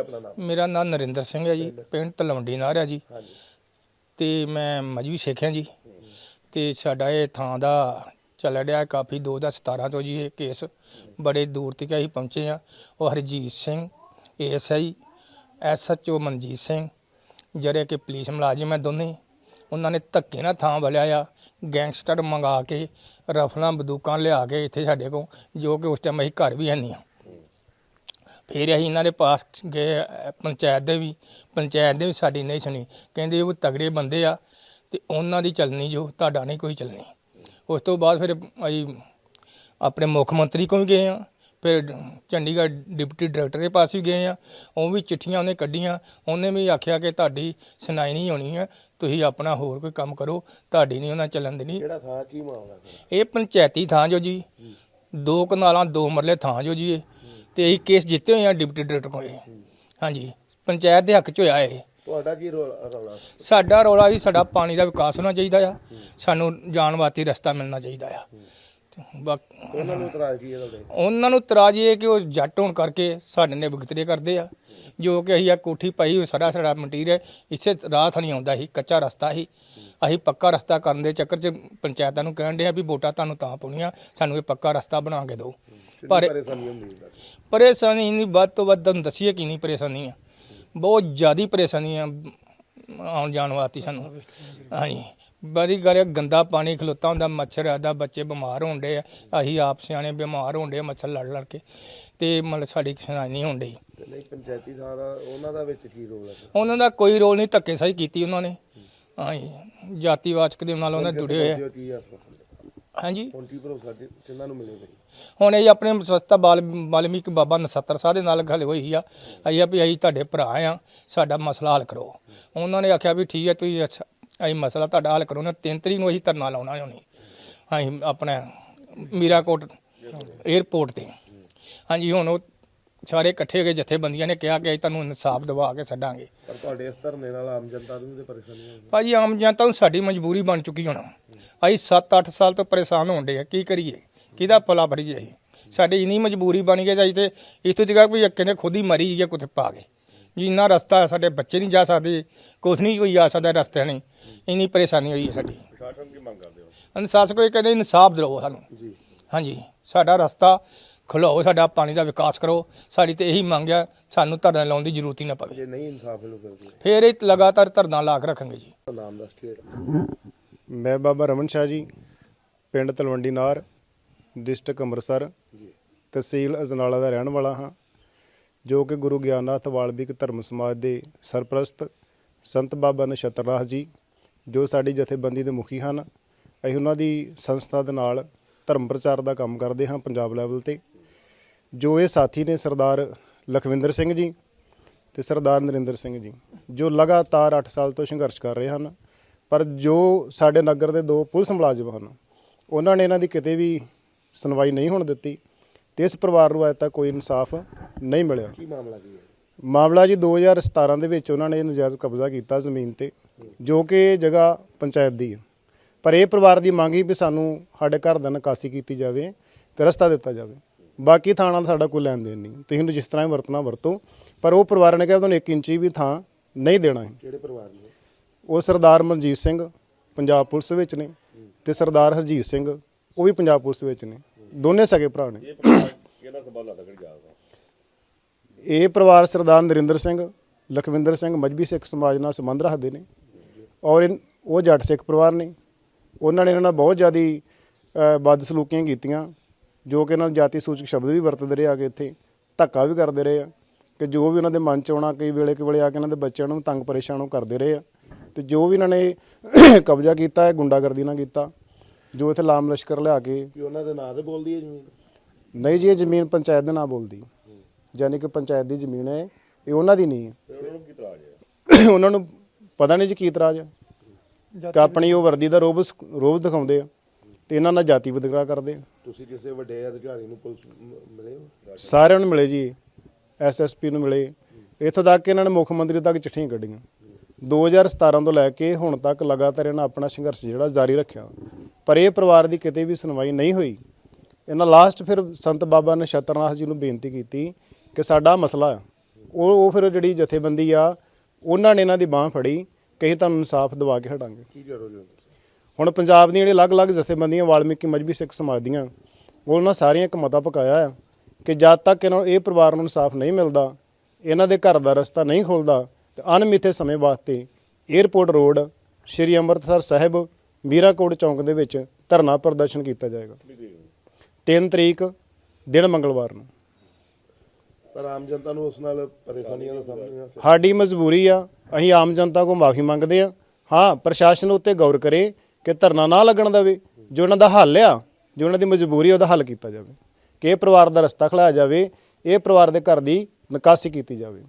ਆਪਣਾ ਨਾਮ? ਮੇਰਾ ਨਾਮ ਨਰਿੰਦਰ ਸਿੰਘ ਹੈ ਜੀ ਪਿੰਡ ਤਲਵੰਡੀ ਨਾਰ ਹੈ ਜੀ। ਤੇ ਮੈਂ ਮਜਬੀ ਸਿੱਖ ਹਾਂ ਜੀ। ਤੇ ਸਾਡਾ ਇਹ ਥਾਂ ਦਾ ਚੱਲ ਰਿਹਾ ਕਾਫੀ 2017 ਤੋਂ ਜੀ ਇਹ ਕੇਸ ਬੜੇ ਦੂਰ ਤੱਕ ਅਸੀਂ ਪਹੁੰਚੇ ਆ ਉਹ ਹਰਜੀਤ ਸਿੰਘ ਏਐਸਆਈ ਐਸਐਚਓ ਮਨਜੀਤ ਸਿੰਘ ਜਿਹੜੇ ਕਿ ਪੁਲਿਸ ਮੁਲਾਜ਼ਮ ਹੈ ਦੋਨੇ। ਉਹਨਾਂ ਨੇ ਧੱਕੇ ਨਾਲ ਥਾਂ ਵਲਿਆ ਆ ਗੈਂਗਸਟਰ ਮੰਗਾ ਕੇ ਰਫਲਾਂ ਬੰਦੂਕਾਂ ਲਿਆ ਕੇ ਇੱਥੇ ਸਾਡੇ ਕੋਲ ਜੋ ਕਿ ਉਸ ਟਾਈਮ ਅਸੀਂ ਘਰ ਵੀ ਹੈ ਨਹੀਂ ਆ। ਫਿਰ ਅਸੀਂ ਇਹਨਾਂ ਦੇ ਪਾਸ ਗਏ ਅਹ ਪੰਚਾਇਤ ਦੇ ਵੀ ਪੰਚਾਇਤ ਦੇ ਵੀ ਸਾਡੀ ਨਹੀਂ ਸੁਣੀ। ਕਹਿੰਦੇ ਉਹ ਤਗੜੇ ਬੰਦੇ ਆ ਤੇ ਉਹਨਾਂ ਦੀ ਚੱਲਣੀ ਜੋ ਤੁਹਾਡਾ ਨਹੀਂ ਕੋਈ ਚੱਲਣੀ। ਉਸ ਤੋਂ ਬਾਅਦ ਫਿਰ ਅਸੀਂ ਆਪਣੇ ਮੁੱਖ ਮੰਤਰੀ ਕੋਲ ਵੀ ਗਏ ਆ ਫਿਰ ਚੰਡੀਗੜ੍ਹ ਡਿਪਟੀ ਡਾਇਰੈਕਟਰ ਦੇ ਪਾਸ ਵੀ ਗਏ ਆ ਉਹ ਵੀ ਚਿੱਠੀਆਂ ਉਹਨੇ ਕੱਢੀਆਂ। ਉਹਨੇ ਵੀ ਆਖਿਆ ਕਿ ਤੁਹਾਡੀ ਸੁਣਾਈ ਨਹੀਂ ਹੋਣੀ ਹੈ। ਤੁਸੀਂ ਆਪਣਾ ਹੋਰ ਕੋਈ ਕੰਮ ਕਰੋ। ਤੁਹਾਡੀ ਨਹੀਂ ਉਹਨਾਂ ਚੱਲਣ ਦੇਣੀ। ਕਿਹੜਾ ਥਾਂ ਕੀ ਮਾਮਲਾ ਇਹ ਪੰਚਾਇਤੀ ਥਾਂ ਜੋ ਜੀ। ਦੋ ਕਨਾਲਾਂ ਦੋ ਮਰਲੇ ਥਾਂ ਜੋ ਜੀ ਇਹ। ਤੇ ਇਹ ਕੇਸ ਜਿੱਤੇ ਹੋਏ ਆ ਡਿਪਟੀ ਡਾਇਰੈਕਟਰ ਕੋਲ। ਹਾਂਜੀ। ਪੰਚਾਇਤ ਦੇ ਹੱਕ ਚ ਹੋਇਆ ਇਹ। ਤੁਹਾਡਾ ਕੀ ਰੋਲ ਰੌਲਾ? ਸਾਡਾ ਰੌਲਾ ਵੀ ਸਾਡਾ ਪਾਣੀ ਦਾ ਵਿਕਾਸ ਹੋਣਾ ਚਾਹੀਦਾ ਆ। ਸਾਨੂੰ ਜਾਣ ਵਾਸਤੇ ਰਸਤਾ ਮਿਲਣਾ ਚਾਹੀਦਾ ਆ। ਬਾਕ- ਉਹਨਾਂ ਨੂੰ ਇਤਰਾਜ਼ ਕੀ ਉਹਨਾਂ ਨੂੰ ਤਰਾਜ ਇਹ ਕਿ ਉਹ ਜੱਟ ਹੋਣ ਕਰਕੇ ਸਾਡੇ ਨੇ ਵਿਗਤਰੇ ਕਰਦੇ ਆ। ਜੋ ਕਿ ਅਸੀਂ ਆ ਕੋਠੀ ਪਾਈ ਹੋਈ ਸਾਡਾ ਸਾਡਾ ਮਟੀਰੀਅਲ ਇਸੇ ਰਾਹ ਥਣੀ ਆਉਂਦਾ ਸੀ ਕੱਚਾ ਰਸਤਾ ਸੀ। ਅਸੀਂ ਪੱਕਾ ਰਸਤਾ ਕਰਨ ਦੇ ਚੱਕਰ 'ਚ ਪੰਚਾਇਤਾਂ ਨੂੰ ਕਹਿਣ ਦੇ ਆ ਵੀ ਵੋਟਾਂ ਤੁਹਾਨੂੰ ਤਾਂ ਪਾਉਣੀਆਂ ਸਾਨੂੰ ਇਹ ਪੱਕਾ ਰਸਤਾ ਬਣਾ ਕੇ ਦਿਓ। ਪਰ ਪਰੇਸ਼ਾਨੀ ਹੁੰਦੀ ਹੈ? ਪਰੇਸ਼ਾਨੀ ਨਹੀਂ ਵੱਧ ਤੋਂ ਵੱਧ ਤੁਹਾਨੂੰ ਦੱਸੀਏ ਕੀ ਨਹੀਂ ਪਰੇਸ਼ਾਨੀ ਆ। ਬਹੁਤ ਜ਼ਿਆਦੀ ਪਰੇਸ਼ਾਨੀ ਆ ਆਉਣ ਜਾਣ ਵਾਸਤੇ ਸਾਨੂੰ। ਹਾਂਜੀ। ਬੜੀ ਹੈ, ਗੰਦਾ ਪਾਣੀ ਖਲੋਤਾ ਹੁੰਦਾ ਮੱਛਰ ਆਦਾ ਬੱਚੇ ਬਿਮਾਰ ਹੋਣਦੇ ਆ। ਅਸੀਂ ਆਪ ਸਿਆਣੇ ਬਿਮਾਰ ਹੋਣਦੇ ਆ ਮੱਛਰ ਲੜ ਲੜ ਕੇ। ਤੇ ਮਤਲਬ ਸਾਡੀ ਸੁਣਾਈ ਨਹੀਂ ਹੁੰਦੀ ਨਹੀਂ ਪੰਚਾਇਤੀ ਥਾਂ ਦਾ ਉਹਨਾਂ ਦਾ ਵਿੱਚ ਕੀ ਰੋਲ ਹੈ? ਉਹਨਾਂ ਦਾ ਕੋਈ ਰੋਲ ਨਹੀਂ ਧੱਕੇ ਸਹੀ ਕੀਤੀ ਉਹਨਾਂ ਨੇ। ਹਾਂਜੀ। ਜਾਤੀਵਾਚਕ ਦੇ ਨਾਲ ਉਹਨਾਂ ਜੁੜੇ ਹੋਏ ਆ? ਹਾਂਜੀ। ਹੁਣ ਕੀ ਭਰੋਸਾ ਕਿੰਨਾਂ ਨੂੰ ਮਿਲੇ ਭਾਈ ਹੁਣ ਇਹ ਆਪਣੇ ਸਸਤਾ ਬਾਲ ਵਾਲਮੀਕ ਬਾਬਾ ਨਸੱਤਰ ਸਾਹਿਬ ਦੇ ਨਾਲ ਗੱਲ ਹੋਈ ਆ। ਅਸੀਂ ਆ ਵੀ ਅਸੀਂ ਤੁਹਾਡੇ ਭਰਾ ਆ ਸਾਡਾ ਮਸਲਾ ਹੱਲ ਕਰੋ। ਉਹਨਾਂ ਨੇ ਆਖਿਆ ਵੀ ਠੀਕ ਹੈ ਤੁਸੀਂ ਅੱਛਾ ਅਸੀਂ ਮਸਲਾ ਤੁਹਾਡਾ ਹੱਲ ਕਰੋ। ਨਾ ਤਿੰਨ ਤਰੀਕ ਨੂੰ ਅਸੀਂ ਧਰਨਾ ਲਾਉਣਾ ਹੋਣੀ ਅਸੀਂ ਆਪਣਾ ਮੀਰਾਕੋਟ 에ਅਰਪੋਰਟ ਤੇ। ਹਾਂਜੀ ਹੁਣ ਉਹ ਸਾਰੇ ਇਕੱਠੇ ਹੋ ਗਏ ਜਥੇਬੰਦੀਆਂ ਨੇ ਕਿਹਾ ਕਿ ਅਸੀਂ ਤੁਹਾਨੂੰ ਇਨਸਾਫ ਦਿਵਾ ਕੇ ਛੱਡਾਂਗੇ। ਪਰ ਤੁਹਾਡੇ ਇਸ ਧਰਨੇ ਨਾਲ ਆਮ ਜਨਤਾ ਨੂੰ ਤੇ ਪਰੇਸ਼ਾਨੀ ਹੋਊਗੀ ਭਾਜੀ ਆਮ ਜਨਤਾ ਨੂੰ ਸਾਡੀ ਮਜਬੂਰੀ ਬਣ ਚੁੱਕੀ ਹੁਣ। ਅਸੀਂ 7-8 ਸਾਲ ਤੋਂ ਪਰੇਸ਼ਾਨ ਹੋਣ ਡੇ ਆ ਕੀ ਕਰੀਏ? ਕਿਹਦਾ ਭਲਾ ਫੜੀਏ ਅਸੀਂ? ਸਾਡੀ ਇਨੀ ਮਜਬੂਰੀ ਬਣ ਗਈ ਜਾਈ ਤੇ ਇਥੋਂ ਤੱਕ ਵੀ ਕਹਿੰਦੇ ਖੁਦ ਹੀ ਮਰੀ ਗਿਆ ਕੁਝ ਪਾ ਜੀ ਇੰਨਾ ਰਸਤਾ ਸਾਡੇ ਬੱਚੇ ਨਹੀਂ ਜਾ ਸਕਦੇ ਕੁਛ ਨਹੀਂ ਕੋਈ ਜਾ ਸਕਦਾ ਰਸਤੇ ਨਹੀਂ। ਇੰਨੀ ਪਰੇਸ਼ਾਨੀ ਹੋਈ ਹੈ ਸਾਡੀ। ਪ੍ਰਸ਼ਾਸਨ ਕੀ ਮੰਗ ਕਰਦੇ ਹੋ? ਇਨਸਾਫ ਕੋਈ ਕਹਿੰਦੇ ਇਨਸਾਫ ਦਿਓ ਸਾਨੂੰ। ਜੀ। ਹਾਂਜੀ ਸਾਡਾ ਰਸਤਾ ਖੁਲਾਓ ਸਾਡਾ ਪਾਣੀ ਦਾ ਵਿਕਾਸ ਕਰੋ। ਸਾਡੀ ਤੇ ਇਹੀ ਮੰਗ ਆ ਸਾਨੂੰ ਧਰਨਾ ਲਾਉਣ ਦੀ ਜ਼ਰੂਰਤ ਹੀ ਨਾ ਪਵੇ। ਜੇ ਨਹੀਂ ਇਨਸਾਫ ਮਿਲੂ ਫਿਰ ਫੇਰ ਇਹ ਲਗਾਤਾਰ ਧਰਨਾ ਲਾ ਕੇ ਰੱਖਾਂਗੇ ਜੀ। ਨਾਮ ਦੱਸ ਕੇ। ਮੈਂ ਬਾਬਾ ਰਮਨ ਸ਼ਾਹ ਜੀ ਪਿੰਡ ਤਲਵੰਡੀ ਨਾਰ। ਡਿਸਟ੍ਰਿਕਟ ਅੰਮ੍ਰਿਤਸਰ ਜੀ। ਤਹਿਸੀਲ ਅਜਨਾਲਾ ਦਾ ਰਹਿਣ ਵਾਲਾ ਹਾਂ ਜੋ ਕਿ ਗੁਰੂ ਗਿਆਨਨਾਥ ਵਾਲਮੀਕ ਧਰਮ ਸਮਾਜ ਦੇ ਸਰਪ੍ਰਸਤ ਸੰਤ ਬਾਬਾ ਨਛੱਤਰਨਾਥ ਜੀ ਜੋ ਸਾਡੀ ਜਥੇਬੰਦੀ ਦੇ ਮੁਖੀ ਹਨ। ਅਸੀਂ ਉਹਨਾਂ ਦੀ ਸੰਸਥਾ ਦੇ ਨਾਲ ਧਰਮ ਪ੍ਰਚਾਰ ਦਾ ਕੰਮ ਕਰਦੇ ਹਾਂ ਪੰਜਾਬ ਲੈਵਲ ਤੇ। ਜੋ ਇਹ ਸਾਥੀ ਨੇ ਸਰਦਾਰ ਲਖਵਿੰਦਰ ਸਿੰਘ ਜੀ ਤੇ ਸਰਦਾਰ ਨਰਿੰਦਰ ਸਿੰਘ ਜੀ ਜੋ ਲਗਾਤਾਰ 8 ਸਾਲ ਤੋਂ ਸੰਘਰਸ਼ ਕਰ ਰਹੇ ਹਨ ਪਰ ਜੋ ਸਾਡੇ ਨਗਰ ਦੇ ਦੋ ਪੁਲਿਸ ਮੁਲਾਜ਼ਮ ਹਨ ਉਹਨਾਂ ਨੇ ਇਹਨਾਂ ਦੀ ਕਿਤੇ ਵੀ ਸੁਣਵਾਈ ਨਹੀਂ ਹੋਣ ਦਿੱਤੀ ਤੇ ਇਸ ਪਰਿਵਾਰ ਨੂੰ ਅਜੇ ਤੱਕ ਕੋਈ ਇਨਸਾਫ ਨਹੀਂ ਮਿਲਿਆ। ਕੀ ਮਾਮਲਾ ਕੀ ਹੈ? ਮਾਮਲਾ ਜੀ 2017 ਦੇ ਵਿੱਚ ਉਹਨਾਂ ਨੇ ਨਜਾਇਜ਼ ਕਬਜ਼ਾ ਕੀਤਾ ਜ਼ਮੀਨ ਤੇ ਜੋ ਕਿ ਜਗ੍ਹਾ ਪੰਚਾਇਤ ਦੀ ਹੈ। ਪਰ ਇਹ ਪਰਿਵਾਰ ਦੀ ਮੰਗ ਹੀ ਵੀ ਸਾਨੂੰ ਸਾਡੇ ਘਰ ਦਾ ਨਿਕਾਸੀ ਕੀਤੀ ਜਾਵੇ ਤੇ ਰਸਤਾ ਦਿੱਤਾ ਜਾਵੇ। ਬਾਕੀ ਥਾਂ ਨਾਲ ਸਾਡਾ ਕੋਈ ਲੈਣ ਦੇਣ ਨਹੀਂ। ਤੁਸੀਂ ਇਹਨੂੰ ਜਿਸ ਤਰ੍ਹਾਂ ਹੀ ਵਰਤਣਾ ਵਰਤੋ। ਪਰ ਉਹ ਪਰਿਵਾਰ ਨੇ ਕਿਹਾ ਤੁਹਾਨੂੰ 1 ਇੰਚੀ ਵੀ ਥਾਂ ਨਹੀਂ ਦੇਣਾ ਹੈ। ਕਿਹੜੇ ਪਰਿਵਾਰ ਨੇ? ਉਹ ਸਰਦਾਰ ਮਨਜੀਤ ਸਿੰਘ ਪੰਜਾਬ ਪੁਲਿਸ ਵਿੱਚ ਨੇ ਤੇ ਸਰਦਾਰ ਹਰਜੀਤ ਸਿੰਘ ਉਹ ਵੀ ਪੰਜਾਬ ਪੁਲਿਸ ਵਿੱਚ ਨੇ। ਦੋਨੇ ਸਗੇ ਭਰਾ ਨੇ। ਇਹ ਪਰਿਵਾਰ ਸਰਦਾਰ ਨਰਿੰਦਰ ਸਿੰਘ ਲਖਵਿੰਦਰ ਸਿੰਘ ਮਜਬੀ ਸਿੱਖ ਸਮਾਜ ਨਾਲ ਸੰਬੰਧ ਰੱਖਦੇ ਨੇ। ਔਰ ਇਨ- ਉਹ ਜੱਟ ਸਿੱਖ ਪਰਿਵਾਰ ਨੇ। ਉਹਨਾਂ ਨੇ ਇਹਨਾਂ ਨਾਲ ਬਹੁਤ ਜ਼ਿਆਦੀ ਅ, ਬਦਸਲੂਕੀਆਂ ਕੀਤੀਆਂ ਜੋ ਕਿ ਇਹਨਾਂ ਨੂੰ ਜਾਤੀ ਸੂਚਕ ਸ਼ਬਦ ਵੀ ਵਰਤਦੇ ਰਹੇ ਆ ਕੇ ਇੱਥੇ ਧੱਕਾ ਵੀ ਕਰਦੇ ਰਹੇ ਆ। ਕਿ ਜੋ ਵੀ ਉਹਨਾਂ ਦੇ ਮਨ ਚ ਆਉਣਾ ਕਈ ਵੇਲੇ ਕਿ ਵੇਲੇ ਆ ਕੇ ਇਹਨਾਂ ਦੇ ਬੱਚਿਆਂ ਨੂੰ ਤੰਗ ਪਰੇਸ਼ਾਨ ਉਹ ਕਰਦੇ ਰਹੇ ਆ। ਤੇ ਜੋ ਵੀ ਇਹਨਾਂ ਨੇ ਕਬਜ਼ਾ ਕੀਤਾ ਹੈ ਗੁੰਡਾਗਰਦੀ ਨਾਲ ਕੀਤਾ ਜੋ ਇੱਥੇ ਲਾਮ ਲਸ਼ਕਰ ਲਿਆ ਕੇ ਕਿ ਉਹਨਾਂ ਦੇ ਨਾਂ ਤੇ ਬੋਲਦੀ ਹੈ ਜ਼ਮੀਨ? ਨਹੀਂ ਜੀ ਇਹ ਜ਼ਮੀਨ ਪੰਚਾਇਤ ਦੇ ਨਾਂ ਬੋਲਦੀ। ਯਾਨੀ ਕਿ ਪੰਚਾਇਤ ਦੀ ਜ਼ਮੀਨ ਹੈ ਇਹ ਉਹਨਾਂ ਦੀ ਨਹੀਂ ਹੈ। ਉਹਨਾਂ ਨੂੰ ਕੀ ਇਤਰਾਜ਼ ਹੈ? ਉਹਨਾਂ ਨੂੰ ਪਤਾ ਨਹੀਂ ਜੀ ਕੀ ਇਤਰਾਜ਼ ਹੈ। ਕਿ ਆਪਣੀ ਉਹ ਵਰਦੀ ਦਾ ਰੋਬ ਰੋਬ ਦਿਖਾਉਂਦੇ ਆ ਤੇ ਇਹਨਾਂ ਨਾਲ ਜਾਤੀ ਵਿਤਕਰਾ ਕਰਦੇ ਆ। ਤੁਸੀਂ ਕਿਸੇ ਵੱਡੇ ਅਧਿਕਾਰੀ ਨੂੰ ਪੁਲਿਸ ਮ- ਮਿਲੇ ਹੋ? ਸਾਰਿਆਂ ਨੂੰ ਮਿਲੇ ਜੀ ਐਸਐਸਪੀ ਨੂੰ ਮਿਲੇ। ਇੱਥੋਂ ਤੱਕ ਕਿ ਇਹਨਾਂ ਨੇ ਮੁੱਖ ਮੰਤਰੀ ਤੱਕ ਚਿੱਠੀਆਂ ਕੱਢੀਆਂ। 2017 ਤੋਂ ਲੈ ਕੇ ਹੁਣ ਤੱਕ ਲਗਾਤਾਰ ਇਹਨਾਂ ਆਪਣਾ ਸੰਘਰਸ਼ ਜਿਹੜਾ ਜਾਰੀ ਰੱਖਿਆ। ਪਰ ਇਹ ਪਰਿਵਾਰ ਦੀ ਕਿਤੇ ਵੀ ਸੁਣਵਾਈ ਨਹੀਂ ਹੋਈ ਇਹਨਾਂ ਲਾਸਟ ਫਿਰ ਸੰਤ ਬਾਬਾ ਨਛੱਤਰਨਾਥ ਜੀ ਨੂੰ ਬੇਨਤੀ ਕੀਤੀ ਕਿ ਸਾਡਾ ਮਸਲਾ ਉਹ ਉਹ ਫਿਰ ਜਿਹੜੀ ਜਥੇਬੰਦੀ ਆ ਉਹਨਾਂ ਨੇ ਇਹਨਾਂ ਦੀ ਬਾਹ ਫੜੀ ਕਹੀਂ ਤੁਹਾਨੂੰ ਇਨਸਾਫ ਦਿਵਾ ਕੇ ਹਟਾਂਗੇ ਕੀ ਕਰੋਗੇ ਹੁਣ? ਪੰਜਾਬ ਦੀਆਂ ਜਿਹੜੀਆਂ ਅਲੱਗ-ਅਲੱਗ ਜਥੇਬੰਦੀਆਂ ਵਾਲਮੀਕੀ ਮਜਬੀ ਸਿੱਖ ਸਮਾਜ ਦੀਆਂ ਉਹਨਾਂ ਸਾਰੀਆਂ ਇੱਕ ਮਤਾ ਪਕਾਇਆ ਆ ਕਿ ਜਦ ਤੱਕ ਇਹਨਾਂ ਨੂੰ ਇਹ ਪਰਿਵਾਰ ਨੂੰ ਇਨਸਾਫ ਨਹੀਂ ਮਿਲਦਾ ਇਹਨਾਂ ਦੇ ਘਰ ਦਾ ਰਸਤਾ ਨਹੀਂ ਖੁੱਲਦਾ ਤੇ ਅਣਮਿੱਥੇ ਸਮੇਂ ਵਾਸਤੇ 에ਅਰਪੋਰਟ ਰੋਡ ਸ਼੍ਰੀ ਅੰਮ੍ਰਿਤਸਰ ਸਾਹਿਬ ਮੀਰਾਕੋਟ ਚੌਂਕ ਦੇ ਵਿੱਚ ਧਰਨਾ ਪ੍ਰਦਰਸ਼ਨ ਕੀਤਾ ਜਾਏਗਾ। 3 ਤਰੀਕ ਦਿਨ ਮੰਗਲਵਾਰ ਨੂੰ। ਪਰ ਆਮ ਜਨਤਾ ਨੂੰ ਉਸ ਨਾਲ ਪਰੇਸ਼ਾਨੀਆਂ ਦਾ ਸਾਹਮਣਾ ਸਾਡੀ ਮਜਬੂਰੀ ਆ ਅਸੀਂ ਆਮ ਜਨਤਾ ਕੋ ਮਾਫੀ ਮੰਗਦੇ ਆ। ਹਾਂ ਪ੍ਰਸ਼ਾਸਨ ਉੱਤੇ ਗੌਰ ਕਰੇ ਕਿ ਧਰਨਾ ਨਾ ਲੱਗਣ ਦੇਵੇ ਜੋ ਉਹਨਾਂ ਦਾ ਹੱਲ ਆ ਜੋ ਉਹਨਾਂ ਦੀ ਮਜਬੂਰੀ ਉਹਦਾ ਹੱਲ ਕੀਤਾ ਜਾਵੇ। ਕਿ ਇਹ ਪਰਿਵਾਰ ਦਾ ਰਸਤਾ ਖਲਾਇਆ ਜਾਵੇ ਇਹ ਪਰਿਵਾਰ ਦੇ ਘਰ ਦੀ ਨਿਕਾਸੀ ਕੀਤੀ ਜਾਵੇ।